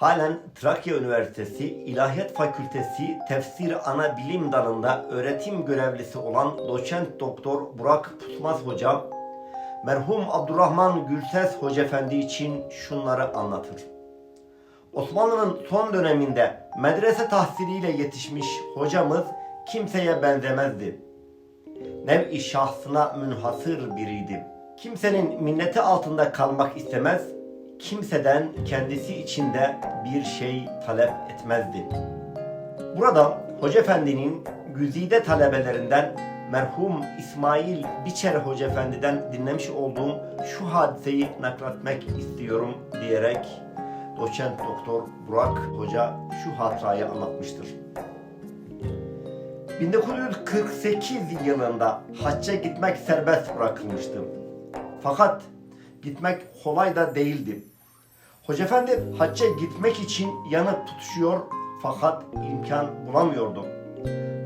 Halen Trakya Üniversitesi İlahiyat Fakültesi Tefsir Ana Bilim Dalı'nda öğretim görevlisi olan doçent doktor Burak Pusmaz Hoca, merhum Abdurrahman Gürses Hoca Efendi için şunları anlatır. Osmanlı'nın son döneminde medrese tahsiliyle yetişmiş hocamız kimseye benzemezdi. Nev-i şahsına münhasır biriydi. Kimsenin minneti altında kalmak istemez, kimseden kendisi için de bir şey talep etmezdi. Burada Hoca Efendi'nin güzide talebelerinden merhum İsmail Biçer Hoca Efendi'den dinlemiş olduğum şu hadiseyi nakletmek istiyorum diyerek doçent doktor Burak Hoca şu hatırayı anlatmıştır. 1948 yılında hacca gitmek serbest bırakılmıştı. Fakat gitmek kolay da değildi. Hoca Efendi hacca gitmek için yanıp tutuşuyor fakat imkan bulamıyordu.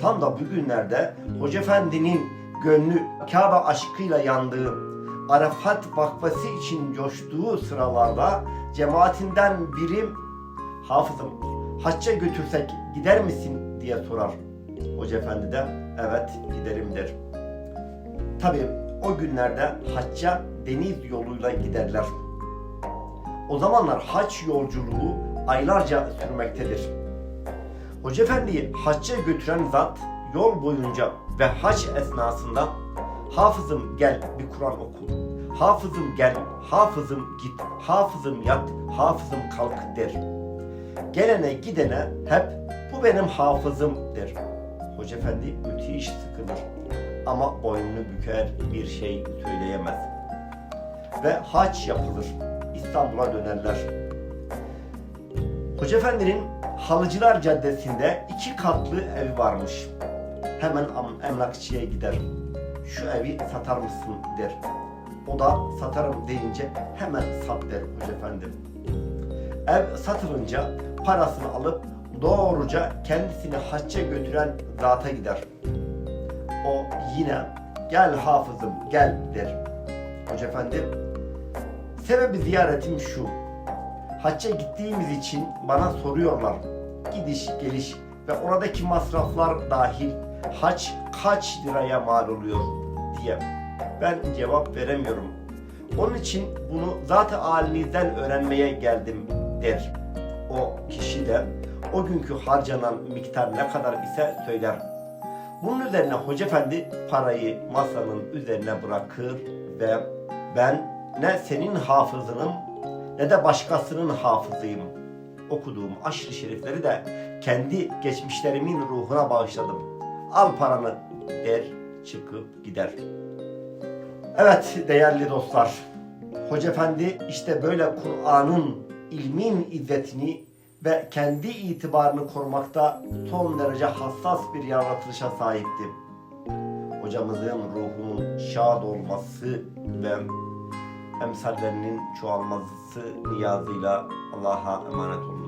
Tam da bugünlerde Hoca Efendi'nin gönlü Kabe aşkıyla yandığı, Arafat vakfası için coştuğu sıralarda cemaatinden biri hafızım hacca götürsek gider misin diye sorar. Hoca Efendi de evet giderim der. Tabii o günlerde hacca deniz yoluyla giderler. O zamanlar haç yolculuğu aylarca sürmektedir. Hoca Efendi'yi hacca götüren zat yol boyunca ve hac esnasında hafızım gel bir Kur'an oku. Hafızım gel, hafızım git, hafızım yat, hafızım kalk der. Gelene gidene hep bu benim hafızım der. Hoca Efendi müthiş sıkılır ama boynunu büker bir şey söyleyemez. Ve hac yapılır. İstanbul'a dönerler. Hoca Efendi'nin Halıcılar Caddesi'nde iki katlı evi varmış. Hemen emlakçıya gider. Şu evi satar mısın der. O da satarım deyince hemen sat der Hoca Efendi. Ev satılınca parasını alıp doğruca kendisini hacca götüren zata gider. O yine gel hafızım gel der. Hoca Efendi sebebi ziyaretim şu. Hacca gittiğimiz için bana soruyorlar. Gidiş geliş ve oradaki masraflar dahil hac kaç liraya mal oluyor diye. Ben cevap veremiyorum. Onun için bunu zaten halinizden öğrenmeye geldim der. O kişi de o günkü harcanan miktar ne kadar ise söyler. Bunun üzerine Hoca Efendi parayı masanın üzerine bırakır ve ben ne senin hafızının ne de başkasının hafızıyım. Okuduğum aşırı şerifleri de kendi geçmişlerimin ruhuna bağışladım. Al paranı der çıkıp gider. Evet değerli dostlar. Hoca Efendi işte böyle Kur'an'ın ilmin izzetini ve kendi itibarını korumakta son derece hassas bir yaratılışa sahipti. Hocamızın ruhunun şad olması ve emsallerinin çoğalması niyazıyla Allah'a emanet olun.